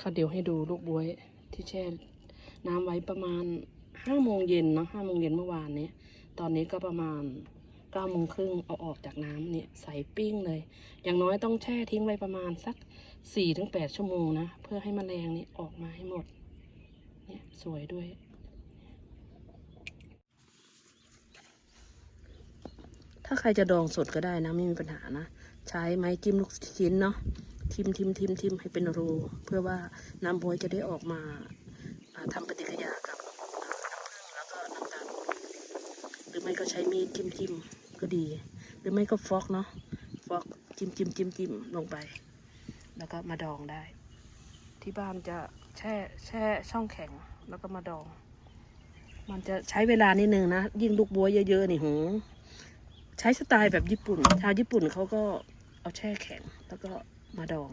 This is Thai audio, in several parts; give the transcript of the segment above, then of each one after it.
ค่ะเดี๋ยวให้ดูลูกบวยที่แช่น้ำไว้ประมาณห้าโมงเย็นนะห้าโมงเย็นเมื่อวานนี้ตอนนี้ก็ประมาณเก้าโมงครึ่งเอาออกจากน้ำเนี่ยใส่ปิ้งเลย อย่างน้อยต้องแช่ทิ้งไว้ประมาณสักสี่ถึงแปดชั่วโมงนะ เพื่อให้แมลงนี่ออกมาให้หมด เนี่ยสวยด้วย ถ้าใครจะดองสดก็ได้นะ ไม่มีปัญหานะ ใช้ไม้จิ้มลูกชิ้นเนาะ ทิมทิมทิมทิมให้เป็นรู เพื่อว่าน้ำบวยจะได้ออกมาทำปฏิกิริยากับน้ำผึ้งแล้วก็น้ำตาลหรือไม่ก็ใช้มีดจิ้มจิ้มก็ดี หรือไม่ก็ฟอกเนาะฟอกจิ้มจิ้มจิ้มจิ้มลงไป แล้วก็มาดองได้ ที่บ้านจะแช่แช่ช่องแข็งแล้วก็มาดอง มันจะใช้เวลานิดนึงนะ ยิ่งลูกบัวเยอะๆนี่หูใช้สไตล์แบบญี่ปุ่นชาวญี่ปุ่นเขาก็เอาแช่แข็งแล้วก็ มาดอง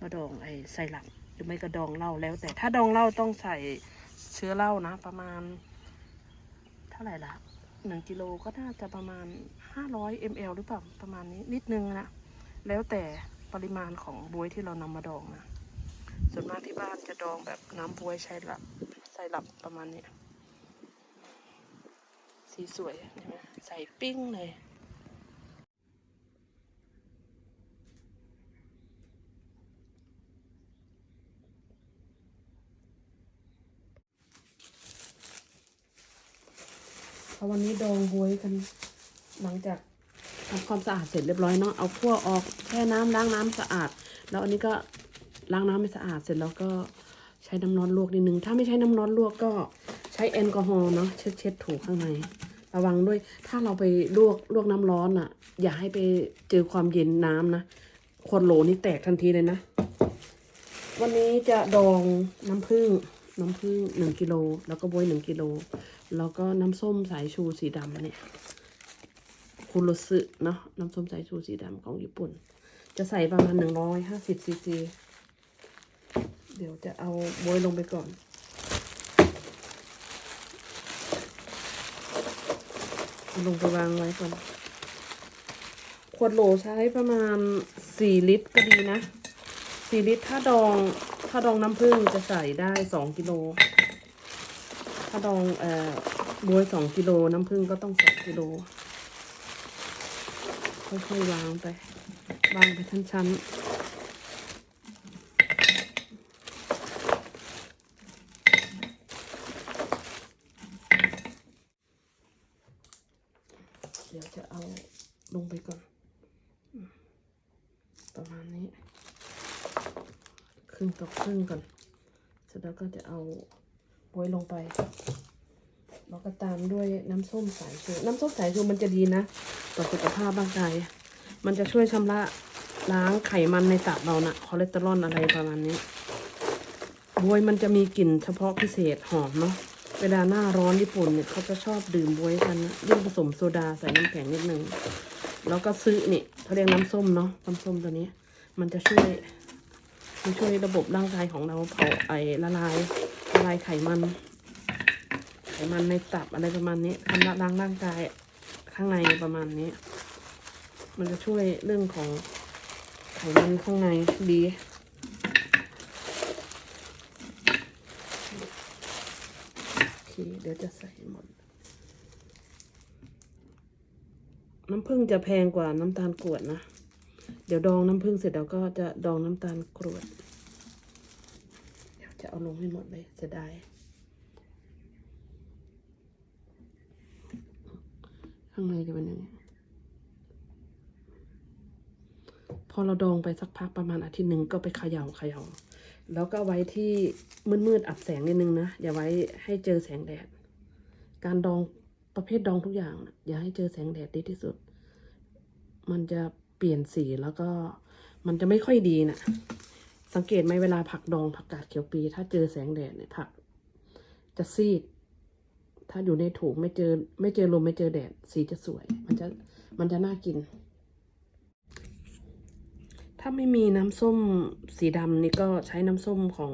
มาดองไอ้ไซรัปหรือไม่ก็ดองเหล้าแล้ว แต่ถ้าดองเหล้าต้องใส่เชื้อเหล้านะ ประมาณ เท่าไหร่ละหนึ่งกิโลก็น่าจะประมาณห้าร้อยมลหรือเปล่าประมาณนี้นิดนึงนะแล้วแต่ปริมาณของบวยที่เรานำมาดองนะส่วนมากที่บ้านจะดองแบบน้ำบวยใช้หลับใส่หลับประมาณนี้สีสวยใช่ไหมใส่ปิ้งเลย พอวันนี้ดองบวยกัน หลังจากทำความสะอาดเสร็จเรียบร้อยเนาะเอาพวออกแช่น้ำล้างน้ำสะอาด แล้วอันนี้ก็ล้างน้ำให้สะอาดเสร็จแล้วก็ใช้น้ำร้อนลวกนิดนึง ถ้าไม่ใช้น้ำร้อนลวกก็ใช้แอลกอฮอล์เนาะเช็ดเช็ดถูข้างใน ระวังด้วย ถ้าเราไปลวกลวกน้ำร้อนอะ อย่าให้ไปเจอความเย็นน้ำนะขวดโหลนี่แตกทันทีเลยนะ วันนี้จะดองน้ำผึ้งน้ำผึ้งหนึ่งกิโลแล้วก็บวยหนึ่งกิโล แล้วก็น้ำส้มสายชูสีดำเนี่ยคุโรสึเนาะน้ำส้มสายชูสีดำของญี่ปุ่น จะใส่ประมาณหนึ่งร้อยห้าสิบซีซีเดี๋ยวจะเอาบวยลงไปก่อน ลงไปวางไว้ก่อน ขวดโหลใช้ประมาณสี่ลิตรก็ดีนะสี่ลิตรถ้าดองถ้าดองน้ำผึ้งจะใส่ได้สองกิโล ถ้าดองเอ่อบวยสองกิโลน้ำผึ้งก็ต้องสองกิโลค่อยๆวางไปวางไปชั้นๆเดี๋ยวจะเอาลงไปก่อน ประมาณนี้ ครึ่งต่อครึ่งก่อน เสร็จแล้วก็จะเอา บวยลงไปแล้วก็ตามด้วยน้ำส้มสายชู น้ำส้มสายชูมันจะดีนะ ต่อสุขภาพร่างกาย มันจะช่วยชำระล้างไขมันในตับเรานะ่ะคอเลสเตอรอลอะไรประมาณนี้บวยมันจะมีกลิ่นเฉพาะพิเศษหอมเนาะ เวลาหน้าร้อนญี่ปุ่นเนี่ยเขาจะชอบดื่มบวยกันนะยิ่งผสมโซดาใส่น้ำแข็งนิดนึง แล้วก็ซื้อนี่เขาเรียกน้ำส้มเนาะ น้ำส้มตัวนี้ มันจะช่วยมันช่วยระบบร่างกายของเราเผาไอละลาย ละลายไขมัน ไขมันในตับอะไรประมาณนี้ทำละล้างร่างกายข้างในประมาณนี้ มันจะช่วยเรื่องของไขมันข้างในดีโอเคเดี๋ยวจะใส่หมด น้ำผึ้งจะแพงกว่าน้ำตาลกรวดนะ เดี๋ยวดองน้ำผึ้งเสร็จเราก็จะดองน้ำตาลกรวด จะเอาลงให้หมดเลยเสียดายข้างในจะเป็นยังไงพอเราดองไปสักพักประมาณอาทิตย์หนึ่งก็ไปเขย่าเขย่าแล้วก็ไว้ที่มืดๆอับแสงนิดนึงนะ อย่าไว้ให้เจอแสงแดด การดองประเภทดองทุกอย่าง อย่าให้เจอแสงแดดดีที่สุด มันจะเปลี่ยนสีแล้วก็มันจะไม่ค่อยดีนะ สังเกตไหมเวลาผักดองผักกาดเขียวปี ถ้าเจอแสงแดดเนี่ยผัก จะซีด ถ้าอยู่ในถุงไม่เจอ ไม่เจอลมไม่เจอแดด สีจะสวย มันจะมันจะน่ากิน ถ้าไม่มีน้ำส้มสีดำนี่ก็ใช้น้ำส้มของ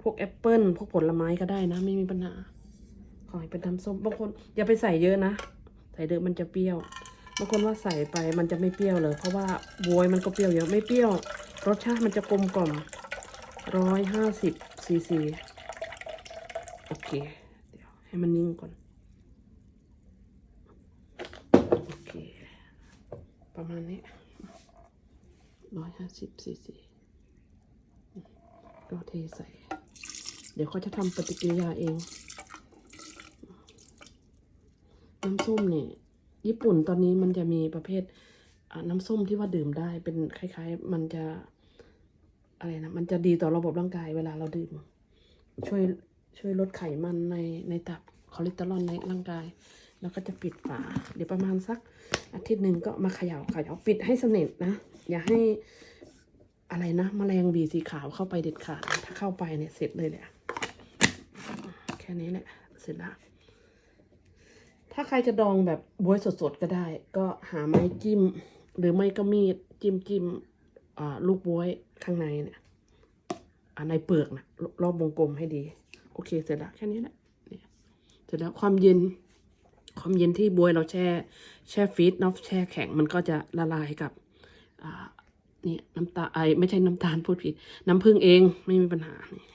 พวกแอปเปิลพวกผลไม้ก็ได้นะ ไม่มีปัญหาขอให้เป็นน้ำส้มบางคนอย่าไปใส่เยอะนะ ใส่เยอะมันจะเปรี้ยว บางคนว่าใส่ไปมันจะไม่เปรี้ยวเลย เพราะว่าบวยมันก็เปรี้ยวเยอะไม่เปรี้ยว รสชาติมันจะกลมกล่อมร้อยห้าสิบซีซีโอเค เดี๋ยวให้มันนิ่งก่อน โอเค ประมาณนี้ร้อยห้าสิบซีซีก็เทใส่ เดี๋ยวเขาจะทำปฏิกิริยาเอง น้ำส้มเนี่ย ญี่ปุ่นตอนนี้มันจะมีประเภทน้ำส้มที่ว่าดื่มได้เป็นคล้าย ๆ มันจะอะไรนะมันจะดีต่อระบบร่างกายเวลาเราดื่ม ช่วยช่วยลดไขมันในในตับคอเลสเตอรอลในร่างกาย แล้วก็จะปิดฝา เดี๋ยวประมาณสักอาทิตย์หนึ่งก็มาเขย่าเขย่าปิดให้สนิทนะ อย่าให้อะไรนะแมลงวีสีขาวเข้าไปเด็ดขาดถ้าเข้าไปเนี่ยเสร็จเลยแหละแค่นี้แหละเสร็จแล้ว ถ้าใครจะดองแบบบวยสดๆก็ได้ ก็หาไม้จิ้ม หรือไม่ก็มีดจิ้มจิ้มลูกบวยข้างในเนี่ยอ่าในเปลือกนะรอบวงกลมให้ดี โอเคเสร็จแล้วแค่นี้แหละเสร็จแล้วความเย็น ความเย็นที่บวยเราแช่ แช่ฟรีซเนาะแช่แข็งมันก็จะละลายกับนี่น้ำตาไอไม่ใช่น้ำตาลพูดผิด น้ำผึ้งเองไม่มีปัญหานี่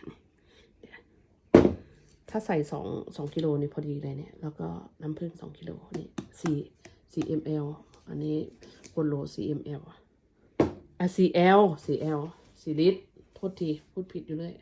ถ้าใส่สองสองกิโลนี่พอดีเลยเนี่ย แล้วก็น้ำผึ้งสองกิโลนี่สี่สี่มลอันนี้คนโลสี่มลอะสี่แอลสี่แอลสี่ลิตรโทษที พูดผิดอยู่เลย